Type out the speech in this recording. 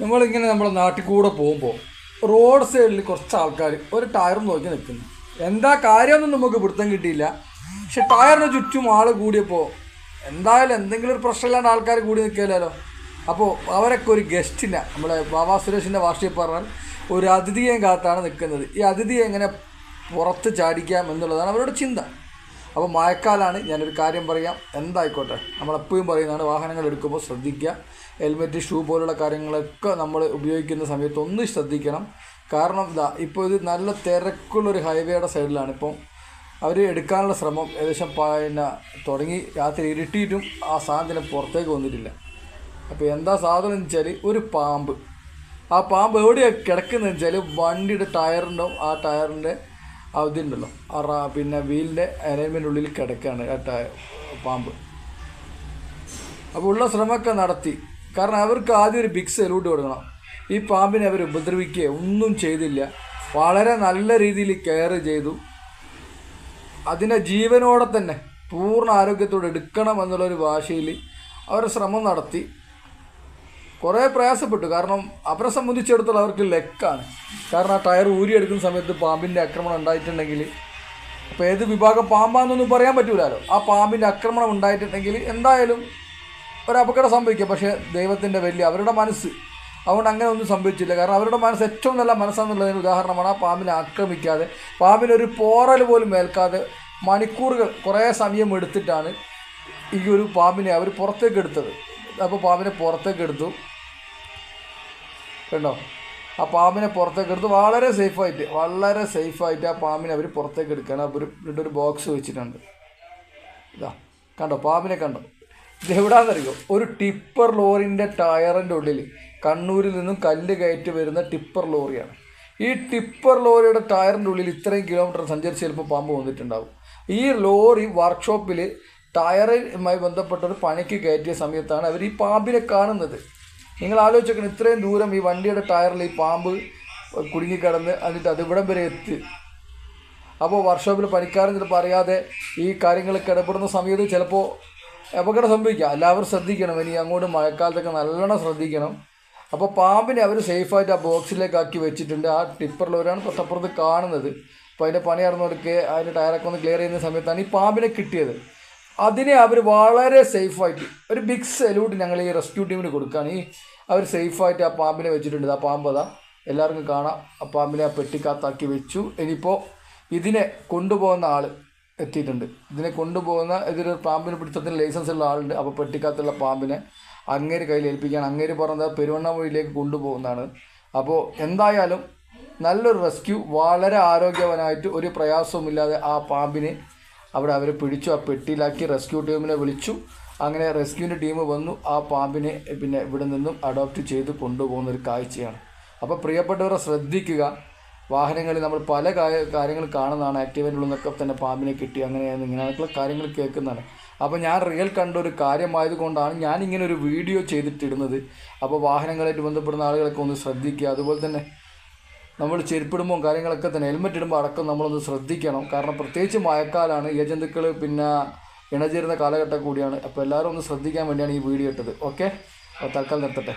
നമ്മളിങ്ങനെ നമ്മുടെ നാട്ടിൽ കൂടെ പോകുമ്പോൾ റോഡ് സൈഡിൽ കുറച്ച് ആൾക്കാർ ഒരു ടയറും നോക്കി നിൽക്കുന്നു. എന്താ കാര്യമൊന്നും നമുക്ക് പിടുത്തം കിട്ടിയില്ല. പക്ഷെ ടയറിന് ചുറ്റും ആൾ കൂടിയപ്പോൾ എന്തായാലും എന്തെങ്കിലും ഒരു പ്രശ്നമില്ലാണ്ട് ആൾക്കാർ കൂടി നിൽക്കില്ലല്ലോ അപ്പോൾ അവരൊക്കെ ഒരു ഗസ്റ്റിനെ നമ്മളെ ബാബാ സുരേഷിന്റെ ഭാഷയിൽ പറഞ്ഞാൽ ഒരു അതിഥിയെയും കാത്താണ് നിൽക്കുന്നത്. ഈ അതിഥിയെ എങ്ങനെ പുറത്ത് ചാടിക്കാം എന്നുള്ളതാണ് അവരുടെ ചിന്ത. അപ്പോൾ മഴക്കാലാണ് ഞാനൊരു കാര്യം പറയാം. എന്തായിക്കോട്ടെ? നമ്മളെപ്പോഴും പറയുന്നതാണ് വാഹനങ്ങൾ എടുക്കുമ്പോൾ ശ്രദ്ധിക്കുക. ഹെൽമെറ്റ് ഷൂ പോലുള്ള കാര്യങ്ങളൊക്കെ നമ്മൾ ഉപയോഗിക്കുന്ന സമയത്ത് ഒന്ന് ശ്രദ്ധിക്കണം. കാരണം ഇതാ ഇപ്പോൾ ഇത് നല്ല തിരക്കുള്ളൊരു ഹൈവേയുടെ സൈഡിലാണ്. ഇപ്പം അവർ എടുക്കാനുള്ള ശ്രമം ഏകദേശം പിന്നെ തുടങ്ങി. രാത്രി ഇരുട്ടിയിട്ടും ആ സാധനം പുറത്തേക്ക് വന്നിട്ടില്ല. അപ്പോൾ എന്താ സാധനം എന്ന് വെച്ചാൽ ഒരു പാമ്പ്. ആ പാമ്പ് എവിടെയാണ് കിടക്കുന്നതെന്ന് വെച്ചാൽ വണ്ടിയുടെ ടയറിന്റെ ആ ടയറിന്റെ അതുണ്ടല്ലോ. ആ പിന്നെ വീലിന്റെ അലൈൻമെന്റ് ഉള്ളിൽ കിടക്കുകയാണ് ആ പാമ്പ്. അപ്പോൾ ഉള്ള ശ്രമമൊക്കെ നടത്തി. കാരണം അവർക്ക് ആദ്യം ഒരു ബിഗ് സല്യൂട്ട് കൊടുക്കണം. ഈ പാമ്പിനെ അവർ ഉപദ്രവിക്കുകയോ. ഒന്നും ചെയ്തില്ല. വളരെ നല്ല രീതിയിൽ കെയർ ചെയ്തു. അതിനെ ജീവനോടെ തന്നെ പൂർണ ആരോഗ്യത്തോടെ എടുക്കണം എന്നുള്ളൊരു ഭാഷയിൽ അവർ ശ്രമം നടത്തി. കുറേ പ്രയാസപ്പെട്ടു. കാരണം അവരെ സംബന്ധിച്ചിടത്തോളം അവർക്ക് ലെക്കാണ്. കാരണം ആ ടയർ ഊരിയെടുക്കുന്ന സമയത്ത് പാമ്പിന്റെ ആക്രമണം ഉണ്ടായിട്ടുണ്ടെങ്കിൽ അപ്പോൾ ഏത് വിഭാഗം പാമ്പാണെന്നൊന്നും പറയാൻ പറ്റൂലല്ലോ ആ പാമ്പിന്റെ ആക്രമണം ഉണ്ടായിട്ടുണ്ടെങ്കിൽ എന്തായാലും ഒരു അപകടം സംഭവിക്കാം. പക്ഷേ ദൈവത്തിന്റെ വലിയ അവരുടെ മനസ്സ് അതുകൊണ്ട് അങ്ങനെ ഒന്നും സംഭവിച്ചില്ല. കാരണം അവരുടെ മനസ്സ് ഏറ്റവും നല്ല മനസ്സാണെന്നുള്ളതിന് ഉദാഹരണമാണ് ആ പാമ്പിനെ ആക്രമിക്കാതെ പാമ്പിനൊരു പോറൽ പോലും ഏൽക്കാതെ മണിക്കൂറുകൾ കുറേ സമയം എടുത്തിട്ടാണ് ഈ ഒരു പാമ്പിനെ അവർ പുറത്തേക്ക് എടുത്തത്. അപ്പോൾ പാമ്പിനെ പുറത്തേക്ക് എടുത്തു. കണ്ടോ? ആ പാമ്പിനെ പുറത്തേക്ക് എടുത്ത്. വളരെ സേഫായിട്ട് വളരെ സേഫായിട്ട് ആ പാമ്പിനെ അവർ പുറത്തേക്ക് എടുക്കുകയാണ്. അപ്പോൾ ഒരു ബോക്സ് വെച്ചിട്ടുണ്ട്. ഇതാ കണ്ടോ? പാമ്പിനെ കണ്ടോ? ഇത് എവിടാന്നറിയോ? ഒരു ടിപ്പർ ലോറിന്റെ ടയറിന്റെ ഉള്ളിൽ കണ്ണൂരിൽ നിന്നും കല്ല് കയറ്റി വരുന്ന ടിപ്പർ ലോറിയാണ്. ഈ ടിപ്പർ ലോറിയുടെ ടയറിന്റെ ഉള്ളിൽ ഇത്രയും കിലോമീറ്റർ സഞ്ചരിച്ച് ചിലപ്പോൾ പാമ്പ് വന്നിട്ടുണ്ടാവും. ഈ ലോറി വർക്ക്ഷോപ്പിൽ ടയറുമായി ബന്ധപ്പെട്ട ഒരു പണിക്ക് കയറ്റിയ സമയത്താണ് അവർ ഈ പാമ്പിനെ കാണുന്നത്. നിങ്ങൾ ആലോചിക്കണം ഇത്രയും ദൂരം ഈ വണ്ടിയുടെ ടയറിൽ ഈ പാമ്പ് കുടുങ്ങിക്കിടന്ന് എന്നിട്ട് അത് ഇവിടം വരെ എത്തി. അപ്പോൾ വർക്ക്ഷോപ്പിൽ പണിക്കാരൻ ചിലപ്പോൾ അറിയാതെ ഈ കാര്യങ്ങളൊക്കെ ഇടപെടുന്ന സമയത്ത് ചിലപ്പോൾ അപകടം സംഭവിക്കാം. എല്ലാവരും ശ്രദ്ധിക്കണം ഇനി അങ്ങോട്ട് മഴക്കാലത്തൊക്കെ നല്ലോണം ശ്രദ്ധിക്കണം. അപ്പോൾ പാമ്പിനെ അവർ സേഫായിട്ട് ആ ബോക്സിലേക്ക് ആക്കി വെച്ചിട്ടുണ്ട്. ആ ടിപ്പറിലൊരാണ് തൊട്ടപ്പുറത്ത് കാണുന്നത്. അപ്പോൾ അതിന്റെ പണി നടന്നുകൊടുക്കുക അതിന്റെ ടയറൊക്കെ ഒന്ന് ക്ലിയർ ചെയ്യുന്ന സമയത്താണ് ഈ പാമ്പിനെ കിട്ടിയത്. അതിനെ അവർ വളരെ സേഫായിട്ട് ഒരു ബിഗ് സല്യൂട്ട് ഞങ്ങൾ ഈ റെസ്ക്യൂ ടീമിന് കൊടുക്കുകയാണ് ഈ അവർ സേഫായിട്ട് ആ പാമ്പിനെ വെച്ചിട്ടുണ്ട്. ആ പാമ്പ് അതാ. എല്ലാവർക്കും കാണാം. ആ പാമ്പിനെ ആ പെട്ടിക്കകത്താക്കി വെച്ചു. ഇനിയിപ്പോൾ ഇതിനെ കൊണ്ടുപോകുന്ന ആൾ എത്തിയിട്ടുണ്ട്. ഇതിനെ കൊണ്ടുപോകുന്ന ഇതൊരു പാമ്പിന് പിടുത്തത്തിന് ലൈസൻസ് ഉള്ള ആളുണ്ട്. അപ്പോൾ പെട്ടിക്കകത്തുള്ള പാമ്പിനെ അങ്ങേര് കയ്യിൽ ഏൽപ്പിക്കുകയാണ്. അങ്ങേര് പറഞ്ഞത് പെരുവണ്ണാമൊഴിയിലേക്ക് കൊണ്ടുപോകുന്നതാണ്. അപ്പോൾ എന്തായാലും നല്ലൊരു റെസ്ക്യൂ വളരെ ആരോഗ്യവനായിട്ട് ഒരു പ്രയാസവുമില്ലാതെ ആ പാമ്പിനെ അവിടെ അവരെ പിടിച്ചു ആ പെട്ടിയിലാക്കി റെസ്ക്യൂ ടീമിനെ വിളിച്ചു. അങ്ങനെ റെസ്ക്യൂവിന്റെ ടീം വന്നു. ആ പാമ്പിനെ പിന്നെ ഇവിടെ നിന്നും അഡോപ്റ്റ് ചെയ്ത് കൊണ്ടുപോകുന്ന ഒരു കാഴ്ചയാണ്. അപ്പോൾ പ്രിയപ്പെട്ടവരെ ശ്രദ്ധിക്കുക. വാഹനങ്ങളിൽ നമ്മൾ പല കാര്യങ്ങൾ കാണുന്നതാണ്. നിന്നൊക്കെ തന്നെ പാമ്പിനെ കിട്ടി. അങ്ങനെയാണ് ഇങ്ങനെയൊക്കെയുള്ള കാര്യങ്ങൾ കേൾക്കുന്നതാണ്. അപ്പോൾ ഞാൻ റിയൽ കണ്ട ഒരു കാര്യമായതുകൊണ്ടാണ് ഞാൻ ഇങ്ങനെ ഒരു വീഡിയോ ചെയ്തിട്ടിടുന്നത്. അപ്പോൾ വാഹനങ്ങളായിട്ട് ബന്ധപ്പെടുന്ന ആളുകളൊക്കെ ഒന്ന് ശ്രദ്ധിക്കുക. അതുപോലെ തന്നെ നമ്മൾ ചെരുപ്പിടുമ്പോൾ കാര്യങ്ങളൊക്കെ തന്നെ ഹെൽമെറ്റ് ഇടുമ്പോൾ അടക്കം നമ്മളൊന്ന് ശ്രദ്ധിക്കണം. കാരണം പ്രത്യേകിച്ച് മഴക്കാലാണ് ഇഴജന്തുക്കൾ പിന്നെ ഇണചേരുന്ന കാലഘട്ടം കൂടിയാണ്. അപ്പോൾ എല്ലാവരും ഒന്ന് ശ്രദ്ധിക്കാൻ വേണ്ടിയാണ് ഈ വീഡിയോ ഇട്ടത്. ഓക്കെ അപ്പോൾ തൽക്കാലം നിർത്തട്ടെ.